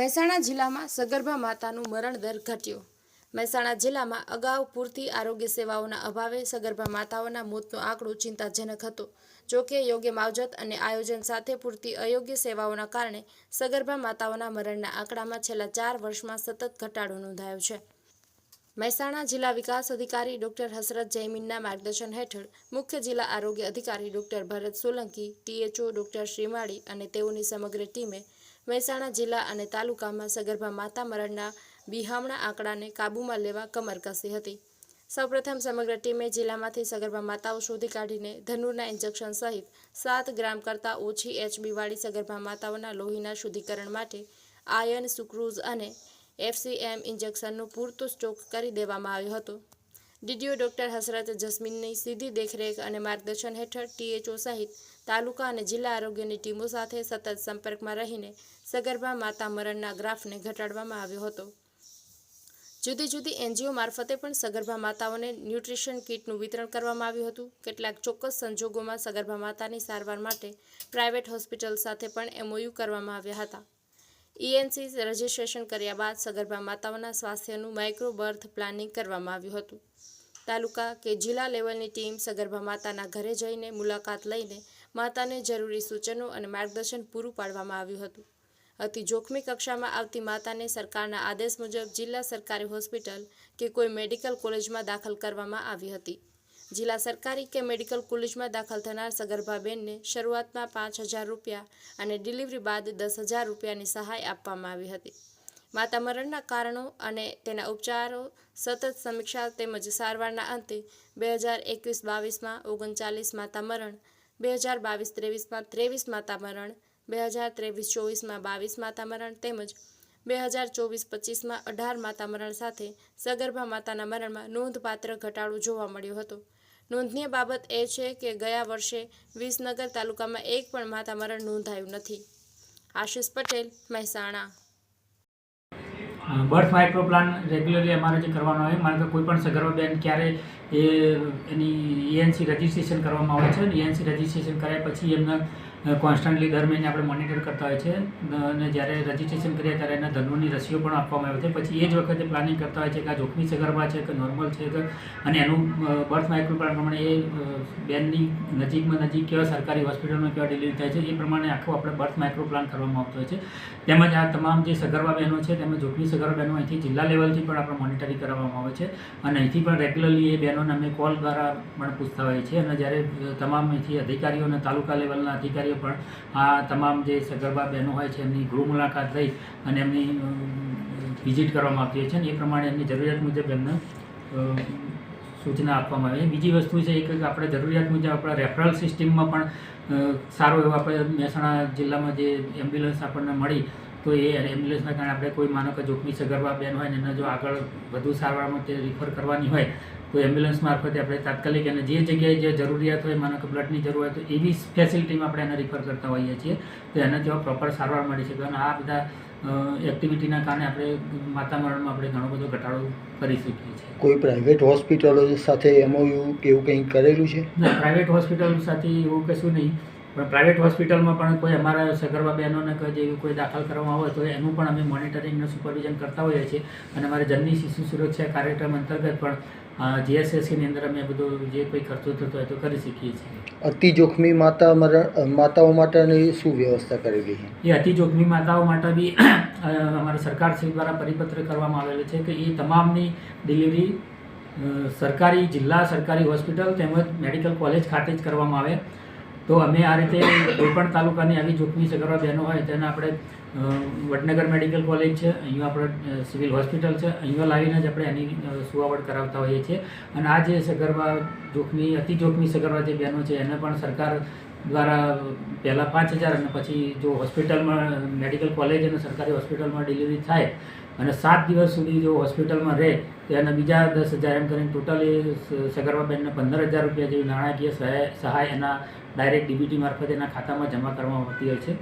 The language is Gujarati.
મહેસાણા જિલ્લામાં સગર્ભા માતાનું મરણ દર ઘટ્યો. મહેસાણા જિલ્લામાં અગાઉ પૂરતી આરોગ્ય સેવાઓના અભાવે સગર્ભા માતાઓના મોતનો આંકડો ચિંતાજનક હતો. જોકે યોગ્ય માવજત અને આયોજન સાથે પૂરતી અયોગ્ય સેવાઓના કારણે સગર્ભા માતાઓના મરણના આંકડામાં છેલ્લા ચાર વર્ષમાં સતત ઘટાડો નોંધાયો છે. મહેસાણા જિલ્લા વિકાસ અધિકારી ડોક્ટર હસરત જૈમીનના માર્ગદર્શન હેઠળ મુખ્ય જિલ્લા આરોગ્ય અધિકારી doctor Bharat Solanki, THO doctor Shrimali અને તેઓની સમગ્ર ટીમે મહેસાણા જિલ્લા અને તાલુકામાં સગર્ભા માતા મરણના બિહામણા આંકડાને કાબૂમાં લેવા કમર કસી હતી. સૌપ્રથમ સમગ્ર ટીમે જિલ્લામાંથી સગર્ભા માતાઓ શોધી કાઢીને ધનુરના ઇન્જેક્શન સહિત સાત ગ્રામ કરતાં ઓછી એચબીવાળી સગર્ભા માતાઓના લોહીના શુદ્ધિકરણ માટે આયર્ન સુક્રુઝ અને એફસીએમ ઇન્જેક્શનનો પૂરતો સ્ટોક કરી દેવામાં આવ્યો હતો. ડીડીઓ ડોક્ટર હસરત જસ્મીનની સીધી દેખરેખ અને માર્ગદર્શન હેઠળ ટીએચઓ સહિત તાલુકા અને જિલ્લા આરોગ્યની ટીમો સાથે સતત સંપર્કમાં રહીને સગર્ભા માતા મરણના ગ્રાફને ઘટાડવામાં આવ્યો હતો. જુદી જુદી એનજીઓ મારફતે પણ સગર્ભા માતાઓને ન્યુટ્રિશન કીટનું વિતરણ કરવામાં આવ્યું હતું. કેટલાક ચોક્કસ સંજોગોમાં સગર્ભા માતાની સારવાર માટે પ્રાઇવેટ હોસ્પિટલ સાથે પણ એમઓયુ કરવામાં આવ્યા હતા. ઈએનસી રજીસ્ટ્રેશન કર્યા બાદ સગર્ભા માતાઓના સ્વાસ્થ્યનું માઇક્રો બર્થ પ્લાનિંગ કરવામાં આવ્યું હતું. તાલુકા કે જિલ્લા લેવલની ટીમ સગર્ભા માતાના ઘરે જઈને મુલાકાત લઈને માતાને જરૂરી સૂચનો અને માર્ગદર્શન પૂરું પાડવામાં આવ્યું હતું. અતિ જોખમી કક્ષામાં આવતી માતાને સરકારના આદેશ મુજબ જિલ્લા સરકારી હોસ્પિટલ કે કોઈ મેડિકલ કોલેજમાં દાખલ કરવામાં આવી હતી. જિલ્લા સરકારી કે મેડિકલ કોલેજમાં દાખલ થનાર સગર્ભાબેનને શરૂઆતમાં પાંચ હજાર રૂપિયા અને ડિલિવરી બાદ દસ હજાર રૂપિયાની સહાય આપવામાં આવી હતી. માતા મરણના કારણો અને તેના ઉપચારો, સતત સમીક્ષા તેમજ સારવારના અંતે બે હજાર એકવીસ બાવીસમાં ઓગણચાલીસ માતા મરણ, બે હજાર બાવીસ ત્રેવીસમાં ત્રેવીસ માતા મરણ, બે હજાર ત્રેવીસ ચોવીસમાં બાવીસ માતા મરણ તેમજ બે હજાર ચોવીસ પચીસમાં અઢાર માતા મરણ સાથે સગર્ભા માતાના મરણમાં નોંધપાત્ર ઘટાડો જોવા મળ્યો હતો. નોંધનીય બાબત એ છે કે ગયા વર્ષે વિસનગર તાલુકામાં એક પણ માતા મરણ નોંધાયું નથી. Ashish Patel, Mehsana. Birth micro plan regularly અમારે જે કરવાનો હોય, મારે કોઈ પણ સગર્ભા બેન ક્યારે એ એની ઈએનસી રજિસ્ટ્રેશન કરવામાં આવે છે ઈએનસી રજિસ્ટ્રેશન કર્યા પછી એમને કોન્સ્ટન્ટલી દર મહિને આપણે મોનિટર કરતા હોય છે. અને જ્યારે રજિસ્ટ્રેશન કરીએ ત્યારે એના ધનુની રસીઓ પણ આપવામાં આવે છે. પછી એ જ વખતે પ્લાનિંગ કરતા હોય છે કે આ જોખમી સગર્ભા છે કે નોર્મલ છે કે, અને એનું બર્થ માઇક્રો પ્લાન પ્રમાણે એ બેનની નજીકમાં નજીક કેવા સરકારી હોસ્પિટલમાં કેવા ડિલિવરી થાય છે એ પ્રમાણે આખો આપણે બર્થ માઇક્રો પ્લાન કરવામાં આવતો હોય છે. તેમજ આ તમામ જે સગર્ભા બહેનો છે, તેમજ જોખમી બહેનો અહીંથી જિલ્લા લેવલથી પણ આપણે મોનિટરિંગ કરવામાં આવે છે. અને અહીંથી પણ રેગ્યુલરલી એ બહેનોને અમે કોલ દ્વારા પણ પૂછતા હોઈએ છીએ. અને જ્યારે તમામ અહીંથી અધિકારીઓ અને તાલુકા લેવલના અધિકારીઓ પણ આ તમામ જે સગર્ભા બહેનો હોય છે, એમની ગૃહ મુલાકાત લઈ અને એમની વિઝિટ કરવામાં આવતી હોય છે. અને એ પ્રમાણે એમની જરૂરિયાત મુજબ એમને સૂચના આપવામાં આવે. બીજી વસ્તુ છે, એક આપણે જરૂરિયાત મુજબ આપણા રેફરલ સિસ્ટમમાં પણ સારો એવો આપણે મહેસાણા જિલ્લામાં જે એમ્બ્યુલન્સ આપણને મળી તો એ એમ્બ્યુલન્સના કારણે આપણે કોઈ માનો કે જોખમી સગર્ભા બેન હોય ને એને જો આગળ વધુ સારવારમાં તે રિફર કરવાની હોય તો એમ્બ્યુલન્સ મારફતે આપણે તાત્કાલિક અને જે જગ્યાએ જે જરૂરિયાત હોય માનો કે બ્લડની જરૂર હોય તો એવી ફેસિલિટીમાં આપણે એને રિફર કરતા હોઈએ છીએ. તો એને જો પ્રોપર સારવાર મળી શકે અને આ બધા એક્ટિવિટીના કારણે આપણે માતા મરણમાં આપણે ઘણો બધો ઘટાડો કરી શકીએ છીએ. કોઈ પ્રાઇવેટ હોસ્પિટલો સાથે એમઓયુ કે એવું કંઈ કરેલું છે? ના પ્રાઇવેટ હોસ્પિટલ સાથે એવું કશું નહીં. પણ પ્રાઇવેટ હોસ્પિટલમાં પણ કોઈ અમારા સગર્ભા બહેનોને કોઈ જેવી કોઈ દાખલ કરવામાં હોય તો એનું પણ અમે મોનિટરિંગનું સુપરવિઝન કરતા હોઈએ છીએ. અને અમારે જન્મી શિશુ સુરક્ષા કાર્યક્રમ અંતર્ગત પણ જીએસએસસીની અંદર અમે બધો જે કોઈ ખર્ચો થતો હોય તો કરી શકીએ છીએ. અતિ જોખમી માતા માતાઓ માટેની શું વ્યવસ્થા કરેલી છે? એ અતિ જોખમી માતાઓ માટે બી અમારા સરકારશ્રી દ્વારા પરિપત્ર કરવામાં આવેલો છે કે એ તમામની ડિલિવરી સરકારી જિલ્લા સરકારી હોસ્પિટલ તેમજ મેડિકલ કોલેજ ખાતે જ કરવામાં આવે. તો અમે આ રીતે કોઈપણ તાલુકાની આવી જોખમી સગર્ભા બહેનો હોય, તેને આપણે વડનગર મેડિકલ કોલેજ છે, અહીંયા આપણે સિવિલ હોસ્પિટલ છે, અહીંયા લાવીને જ આપણે એની સુવાવડ કરાવતા હોઈએ છીએ. અને આ જે સગર્ભા જોખમી, અતિ જોખમી સગર્ભા જે બહેનો છે, એને પણ સરકાર દ્વારા પહેલાં પાંચ હજાર અને પછી જો હોસ્પિટલમાં, મેડિકલ કોલેજ અને સરકારી હોસ્પિટલમાં ડિલિવરી થાય અને સાત દિવસ સુધી જો હોસ્પિટલમાં રહે, તો એને બીજા દસ હજાર એમ કરીને ટોટલી સગર્ભાબેનને પંદર હજાર રૂપિયા જેવી નાણાકીય સહાય સહાય એના ડાયરેક્ટ ડીબીટી મારફતે એના ખાતામાં જમા કરવામાં આવતી હોય છે.